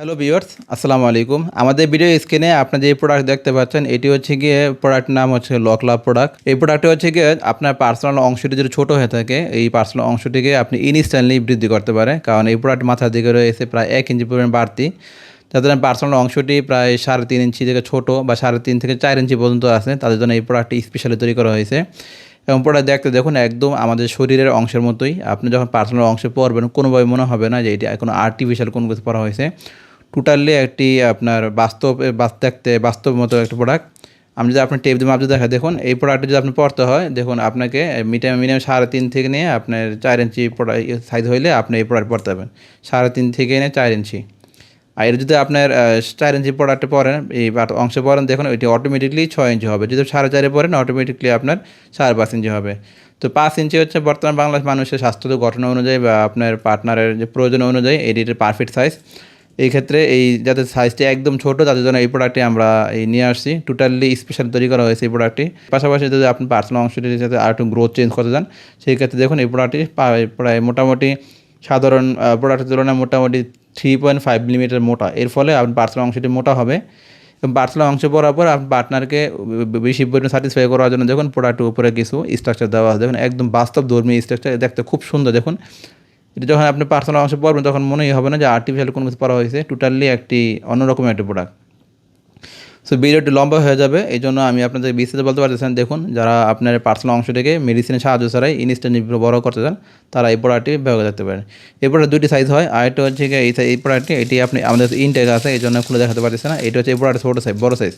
Hello viewers আসসালামু আলাইকুম আমাদের ভিডিও স্ক্রিনে আপনারা যে প্রোডাক্ট দেখতে পাচ্ছেন, এটি হচ্ছে গিয়ে প্রোডাক্টের নাম হচ্ছে লক লাভ প্রোডাক্ট এই প্রোডাক্টটি হচ্ছে গিয়ে আপনার পার্সোনাল অংশটি যদি ছোটো হয়ে থাকে, এই পার্সোনাল অংশটিকে আপনি ইনস্ট্যান্টলি বৃদ্ধি করতে পারে। কারণ এই প্রোডাক্ট মাথার দিকে রয়েছে প্রায় এক ইঞ্চি পরিমাণ বাড়তি। যাদের পার্সোনাল অংশটি প্রায় সাড়ে তিন ইঞ্চি থেকে ছোটো বা সাড়ে তিন থেকে চার ইঞ্চি পর্যন্ত আছে, তাদের জন্য এই প্রোডাক্টটি স্পেশালি তৈরি করা হয়েছে। এবং প্রোডাক্ট দেখতে দেখুন, একদম আমাদের শরীরের অংশের মতোই। আপনি যখন পার্সোনাল অংশে পরবেন, কোনোভাবে মনে হবে না যে এটি কোনো আর্টিফিশিয়াল কোনো কিছু পরা হয়েছে। টোটালি একটি আপনার বাস্তব বাস দেখতে, বাস্তব মতো একটা প্রোডাক্ট আমি যদি আপনার টেপ দিয়ে মাপ দেখা দেখুন এই প্রোডাক্টটা যদি আপনি পড়তে হয়, দেখুন, আপনাকে মিনিমাম মিনিমাম সাড়ে তিন থেকে নিয়ে আপনার চার ইঞ্চি প্রোডাক্ট সাইজ হইলে আপনি এই প্রোডাক্ট পড়তে পারবেন। সাড়ে তিন থেকে নিয়ে চার ইঞ্চি। আর এটা যদি আপনার চার ইঞ্চি প্রোডাক্টে পড়েন, এই অংশে পড়েন, দেখুন, এটি অটোমেটিকলি ছয় ইঞ্চি হবে। যদি সাড়ে চারে পড়েন অটোমেটিকলি আপনার সাড়ে পাঁচ ইঞ্চি হবে। তো পাঁচ ইঞ্চি হচ্ছে বর্তমান বাংলাদেশ মানুষের স্বাস্থ্য গঠন অনুযায়ী বা আপনার পার্টনারের যে প্রয়োজন অনুযায়ী, এটির পারফেক্ট সাইজ এই ক্ষেত্রে এই যাদের সাইজটি একদম ছোট, তাদের জন্য এই প্রোডাক্টটি আমরা এই নিয়ে আসছি। টোটালি স্পেশাল তৈরি করা হয়েছে এই প্রোডাক্টটি পাশাপাশি যদি আপনি পার্সোনাল অংশটির সাথে আর একটু গ্রোথ চেঞ্জ করতে চান, সেই ক্ষেত্রে দেখুন এই প্রোডাক্টটি প্রায় মোটামুটি সাধারণ প্রোডাক্টের তুলনায় মোটামুটি থ্রি পয়েন্ট ফাইভ মিলিমিটার মোটা। এর ফলে আপনার পার্সোনাল অংশটি মোটা হবে। এবং পার্সোনাল অংশ পর আপনি পার্টনারকে বেশি পরিমাণে স্যাটিসফাই করার জন্য দেখুন প্রোডাক্টের উপরে কিছু স্ট্রাকচার দেওয়া আছে। দেখুন একদম বাস্তব ধর্মী স্ট্রাকচার দেখতে খুব সুন্দর। দেখুন এটা যখন আপনি পার্সোনাল অংশে পড়বেন, তখন মনেই হবে না যে আর্টিফিশিয়াল কোনো কিছু পড়া হয়েছে। টোটালি একটি অন্যরকম একটা প্রোডাক্ট সো ভিডিওটি লম্বা হয়ে যাবে। এই জন্য আমি আপনাদের বিস্তারিত বলতে পারতেছেন দেখুন, যারা আপনার পার্সোনাল অংশটিকে মেডিসিনের সাহায্য ছাড়াই ইনস্ট্যান্ট বড় করতে চান, তারা এই প্রোডাক্টটি ব্যবহার করতে পারেন। এই প্রোডাক্ট দুটি সাইজ হয়। আর একটা হচ্ছে এই এই প্রোডাক্টটি এটি আপনি আমাদের ইনটেক আছে এই জন্য খুলে দেখাতে পারতেছে না। এটা হচ্ছে এই প্রোডাক্ট ছোটো সাইজ বড় সাইজ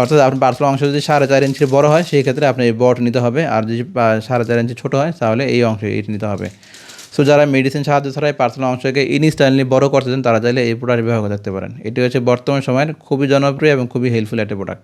অর্থাৎ আপনার পার্সোনাল অংশ যদি সাড়ে চার ইঞ্চির বড় হয়, সেই ক্ষেত্রে আপনি এই বট নিতে হবে। আর যদি সাড়ে চার ইঞ্চি ছোটো হয়, তাহলে এই অংশ এটি নিতে হবে। সো যারা মেডিসিন সাহায্য ছাড়াই পার্সোনাল অংশকে ইনস্ট্যান্টলি বড় করতে চান, তারা চাইলে এই প্রোডাক্ট ব্যবহার করতে পারেন। এটি হচ্ছে বর্তমান সময়ের খুবই জনপ্রিয় এবং খুবই হেল্পফুল একটা প্রোডাক্ট